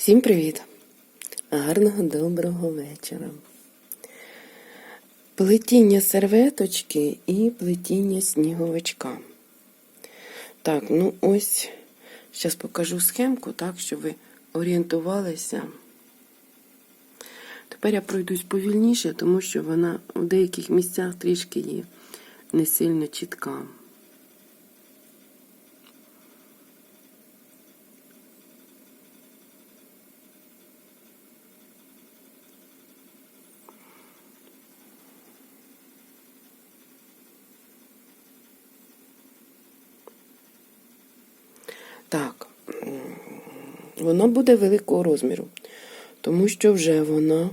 Всім привіт! Гарного доброго вечора. Плетіння серветочки і плетіння сніговичка. Так, ну ось, зараз покажу схемку, так, щоб ви орієнтувалися. Тепер я пройдусь повільніше, тому що вона в деяких місцях трішки є не сильно чітка. Так, м, вона буде великого розміру, тому що вже вона.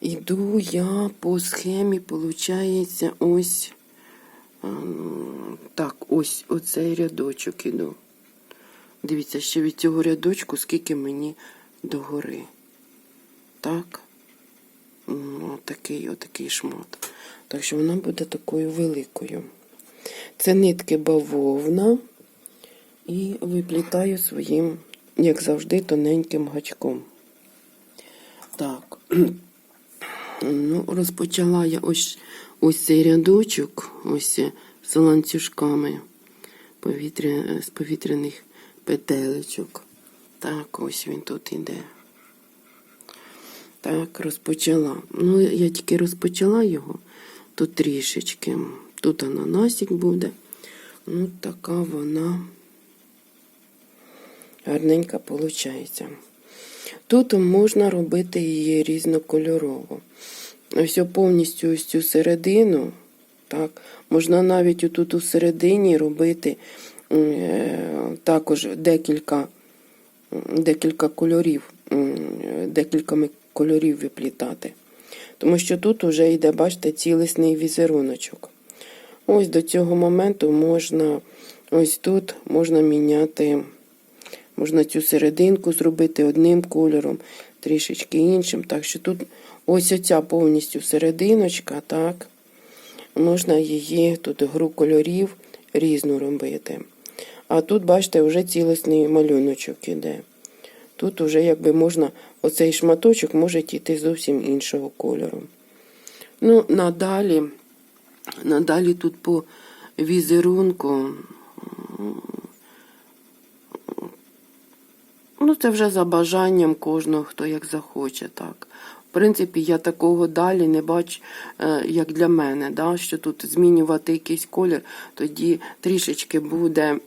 Іду я по схемі, виходить, ось так, ось оцей рядочок іду. Дивіться, ще від цього рядочку, скільки мені догори. Так. Отакий, отакий шмат. Так що вона буде такою великою. Це нитки бавовна. І виплітаю своїм, як завжди, тоненьким гачком. Так. Ну, розпочала я ось ось цей рядочок, ось з ланцюжками повітря, з повітряних петелечок. Так, ось він тут іде. Так, розпочала. Ну, я тільки розпочала його, тут трішечки. Тут ананасик буде. Ну, така вона гарненька виходить. Тут можна робити її різнокольорово. Ось повністю ось цю середину. Так, Можна навіть отут у середині робити е, також декілька декілька кольорів, декількома кольорів виплітати. Тому що тут вже йде, бачите, цілісний візеруночок. Ось до цього моменту можна, ось тут можна міняти. Можна цю серединку зробити одним кольором, трішечки іншим. Так що тут ось оця повністю серединочка, так, можна її, тут гру кольорів різну робити. А тут, бачите, вже цілісний малюночок іде. Тут вже якби можна, оцей шматочок може йти зовсім іншого кольору. Ну, надалі, надалі тут по візерунку. Ну, це вже за бажанням кожного, хто як захоче, так. В принципі, я такого далі не бачу, е, як для мене, да, що тут змінювати якийсь колір, тоді трішечки буде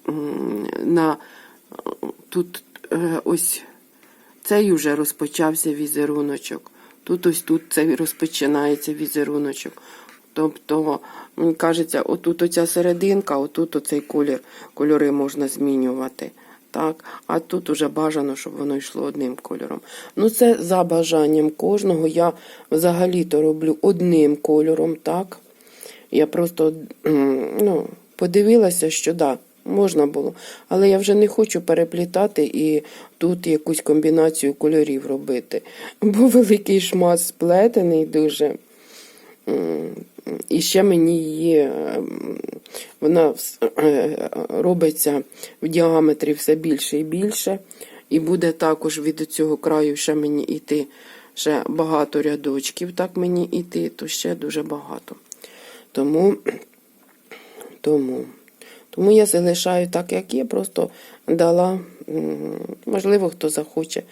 на тут е, ось цей вже розпочався візеруночок. Тут ось тут цей розпочинається візеруночок. Тобто, мені кажеться, отут оця серединка, отут оцей колір, кольори можна змінювати. Так, а тут уже бажано, щоб воно йшло одним кольором. Ну, це за бажанням кожного. Я взагалі-то роблю одним кольором, так. Я просто ну, подивилася, що да, можна було. Але я вже не хочу переплітати і тут якусь комбінацію кольорів робити. Бо великий шмат сплетений дуже. І ще мені її, вона е, робиться в діаметрі все більше і більше. І буде також від цього краю ще мені йти ще багато рядочків, так мені йти, то ще дуже багато. Тому, тому, тому я залишаю так, як є, просто дала, можливо, хто захоче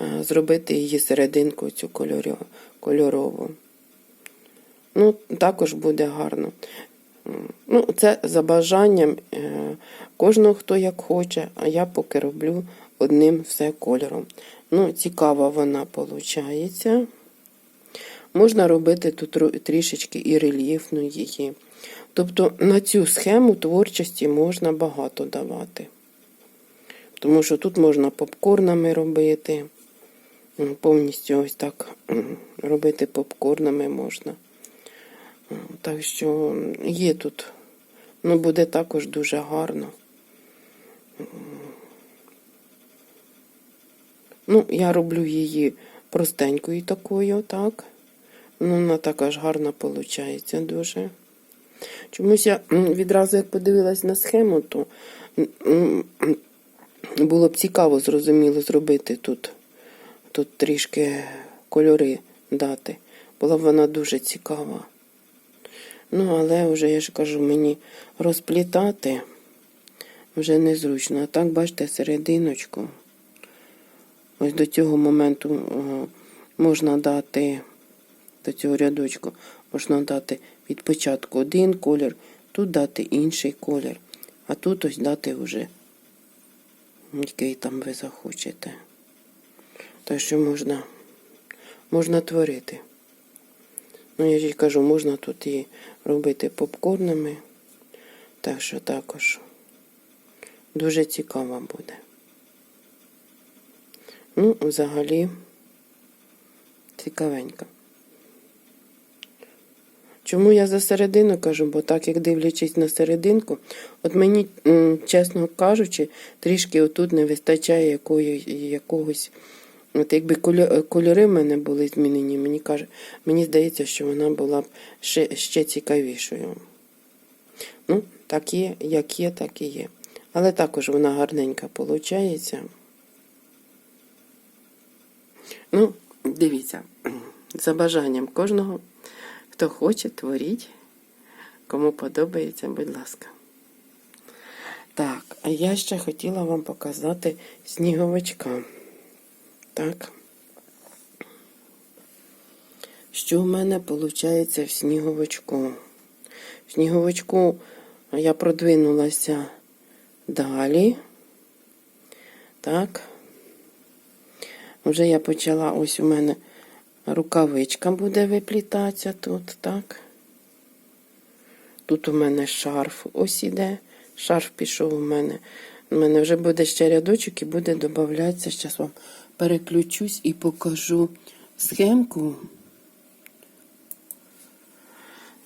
е, зробити її серединку цю кольорову. Ну, також буде гарно. Ну, Це за бажанням е, кожного, хто як хоче, а я поки роблю одним все кольором. Ну, цікава вона виходить. Можна робити тут трішечки і рельєфну її. Тобто на цю схему творчості можна багато давати. Тому що тут можна попкорнами робити. Повністю ось так робити попкорнами можна. Так що є тут, ну буде також дуже гарно. Ну, я роблю її простенькою такою, так. Ну, вона така ж гарна виходить дуже. Чомусь я відразу як подивилась на схему, то було б цікаво, зрозуміло, зробити тут. Тут трішки кольори дати. Була б вона дуже цікава. Ну, але вже, я ж кажу, мені розплітати вже незручно. А так, бачите, серединочку. Ось до цього моменту е, можна дати, до цього рядочку, можна дати від початку один колір, тут дати інший колір, а тут ось дати вже, який там ви захочете. Так що можна, можна творити. Ну, я ж кажу, можна тут і робити попкорнами. Так що також дуже цікаво буде. Ну, взагалі, цікавенько. Чому я за середину кажу? Бо так як дивлячись на серединку, от мені, чесно кажучи, трішки отут не вистачає якої, якогось. От якби кольори в мене були змінені, мені каже, мені здається, що вона була б ще, ще цікавішою. Ну, так є, як є, так і є. Але також вона гарненька виходить. Ну, дивіться, за бажанням кожного, хто хоче, творіть. Кому подобається, будь ласка. Так, а я ще хотіла вам показати сніговичка. Так. Що в мене виходить в сніговичку? В сніговичку я продвинулася далі. Так. Вже я почала, ось у мене рукавичка буде виплітатися тут, так. Тут у мене шарф ось іде. Шарф пішов у мене. У мене вже буде ще рядочок і буде додатися. Зараз вам переключусь і покажу схемку.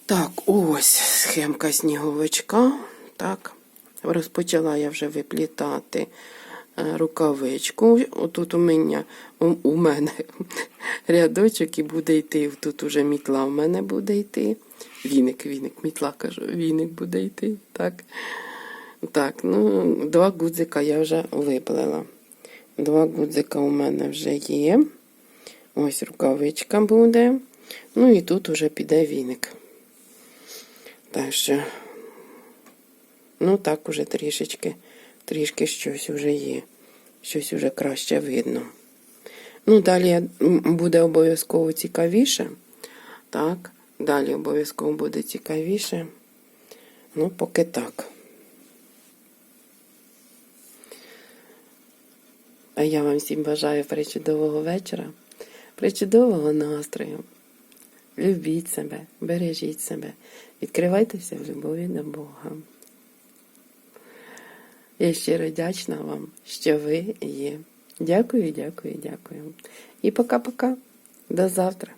Так, ось схемка сніговичка. Так, розпочала я вже виплітати е, рукавичку. Отут у мене, у, мене рядочок і буде йти. Тут уже мітла в мене буде йти. Віник, віник, мітла кажу, віник буде йти. Так, так ну, два гудзика я вже виплела. Два гудзика у мене вже є. Ось рукавичка буде. Ну і тут уже піде віник. Так що, ну так уже трішечки, трішки щось уже є. Щось уже краще видно. Ну, далі буде обов'язково цікавіше. Так, далі обов'язково буде цікавіше. Ну, поки так. А я вам всім бажаю причудового вечора, причудового настрою. Любіть себе, бережіть себе, відкривайтеся в любові до Бога. Я щиро вдячна вам, що ви є. Дякую, дякую, дякую. І пока-пока. До завтра.